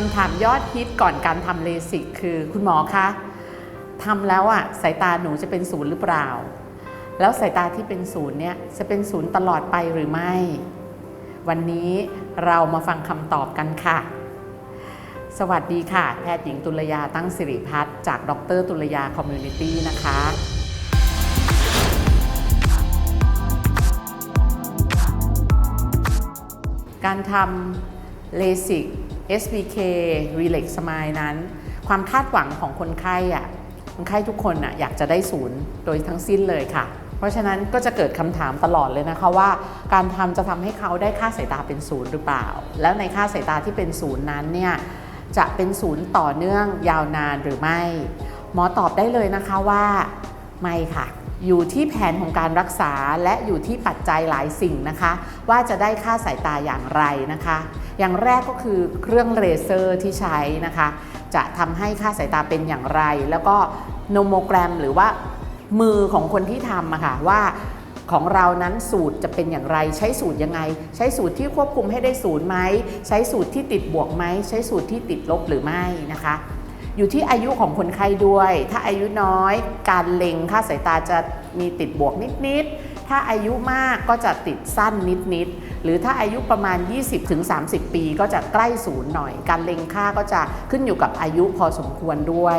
คำถามยอดฮิตก่อนการทำเลสิกคือคุณหมอคะทำแล้วอะสายตาหนูจะเป็นศูนย์หรือเปล่า แล้วสายตาที่เป็นศูนย์เนี่ยจะเป็นศูนย์ตลอดไปหรือไม่ วันนี้เรามาฟังคำตอบกันค่ะ สวัสดีค่ะ แพทย์หญิงตุลยาตั้งสิริพัฒน์จากดรตุลยาคอมมูนิตี้นะคะการทำเลสิก SBK Relax Smile นั้น ความคาดหวังของคนไข้อะคนไข้ทุกคนอะอยากจะได้ศูนย์โดยทั้งสิ้นเลยค่ะ เพราะฉะนั้นก็จะเกิดคำถามตลอดเลยนะคะว่า การทำจะทำให้เขาได้ค่าสายตาเป็นศูนย์หรือเปล่า แล้วในค่าสายตาที่เป็นศูนย์นั้นเนี่ยจะเป็นศูนย์ต่อเนื่องยาวนานหรือไม่ หมอตอบได้เลยนะคะว่าไม่ค่ะ อยู่ที่แผนของการรักษาและอยู่ที่ปัจจัยหลายสิ่งนะคะ ว่าจะได้ค่าสายตาอย่างไรนะคะ อย่างแรกก็คือเครื่องเลเซอร์ที่ใช้นะคะ จะทำให้ค่าสายตาเป็นอย่างไร แล้วก็โนโมแกรมหรือว่ามือของคนที่ทำอะค่ะว่าของเรานั้นสูตรจะเป็นอย่างไร ใช้สูตรยังไง ใช้สูตรที่ควบคุมให้ได้ศูนย์ไหม ใช้สูตรที่ติดบวกไหม ใช้สูตรที่ติดลบหรือไม่นะคะ อยู่ที่อายุของคนไข้ด้วย ถ้าอายุน้อย การเล็งค่าสายตาจะมีติดบวกนิดๆ ถ้าอายุมากก็จะติดสั้นนิดๆ หรือถ้าอายุประมาณ 20-30 ปีก็จะใกล้ศูนย์หน่อย การเล็งค่าก็จะขึ้นอยู่กับอายุพอสมควรด้วย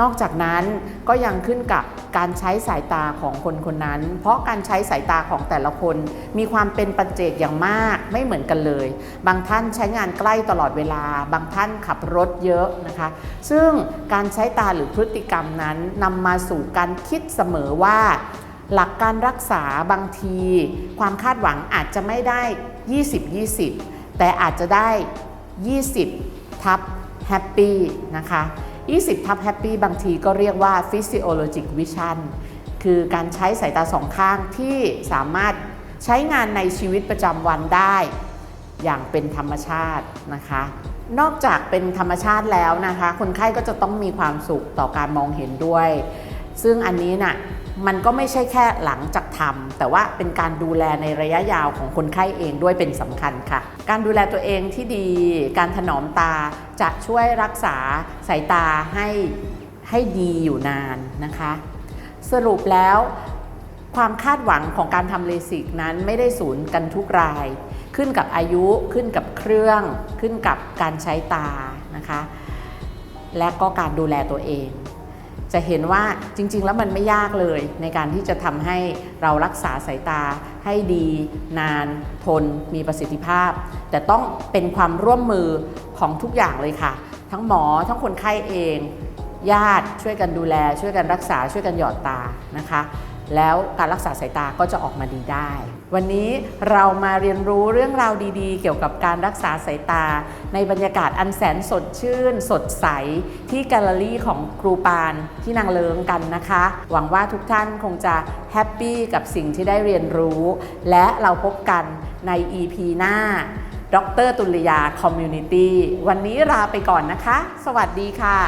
นอกจากนั้นก็ยังขึ้นกับ การใช้สายตาของคนคนนั้น เพราะการใช้สายตาของแต่ละคนมีความเป็นปัจเจกอย่างมากไม่เหมือนกันเลย บางท่านใช้งานใกล้ตลอดเวลา บางท่านขับรถเยอะนะคะ ซึ่งการใช้ตาหรือพฤติกรรมนั้นนำมาสู่การคิดเสมอว่า หลักการรักษาบางที ความคาดหวังอาจจะไม่ได้ 20-20 แต่อาจจะได้ 20 ทับแฮปปี้นะคะ 20 ทับแฮปปี้บางทีก็เรียกว่า physiologic vision คือการใช้สายตาสองข้างที่สามารถใช้งานในชีวิตประจำวันได้ อย่างเป็นธรรมชาตินะคะ นอกจากเป็นธรรมชาติแล้วนะคะ คนไข้ก็จะต้องมีความสุขต่อการมองเห็นด้วย ซึ่งอันนี้น่ะมันก็ไม่ใช่แค่หลังจากทำแต่ว่าเป็นการดูแลในระยะยาวของคนไข้เองด้วยเป็นสำคัญค่ะ การดูแลตัวเองที่ดี การถนอมตาจะช่วยรักษาสายตาให้ให้ดีอยู่นานนะคะ สรุปแล้วความคาดหวังของการทำเลสิกนั้นไม่ได้ศูนย์กันทุกราย ขึ้นกับอายุขึ้นกับเครื่อง ขึ้นกับการใช้ตานะคะ และก็การดูแลตัวเอง จะเห็นว่าจริง ๆ แล้วมันไม่ยากเลยในการที่จะทำให้เรารักษาสายตาให้ดี นาน ทน มีประสิทธิภาพ แต่ต้องเป็นความร่วมมือของทุกอย่างเลยค่ะ ทั้งหมอทั้งคนไข้เอง ญาติช่วยกันดูแล ช่วยกันรักษาช่วยกันหยอดตานะคะ แล้วการรักษาสายตาก็จะออกมาดีได้ วันนี้เรามาเรียนรู้เรื่องราวดีๆ เกี่ยวกับการรักษาสายตา ในบรรยากาศอันแสนสดชื่น สดใส ที่แกลเลอรี่ของครูปานที่นางเลิงกันนะคะ หวังว่าทุกท่านคงจะแฮปปี้กับสิ่งที่ได้เรียนรู้ และเราพบกันใน EP หน้าดรตุลยาคอมมูนิตี้วันนี้ลาไปก่อนนะคะ สวัสดีค่ะ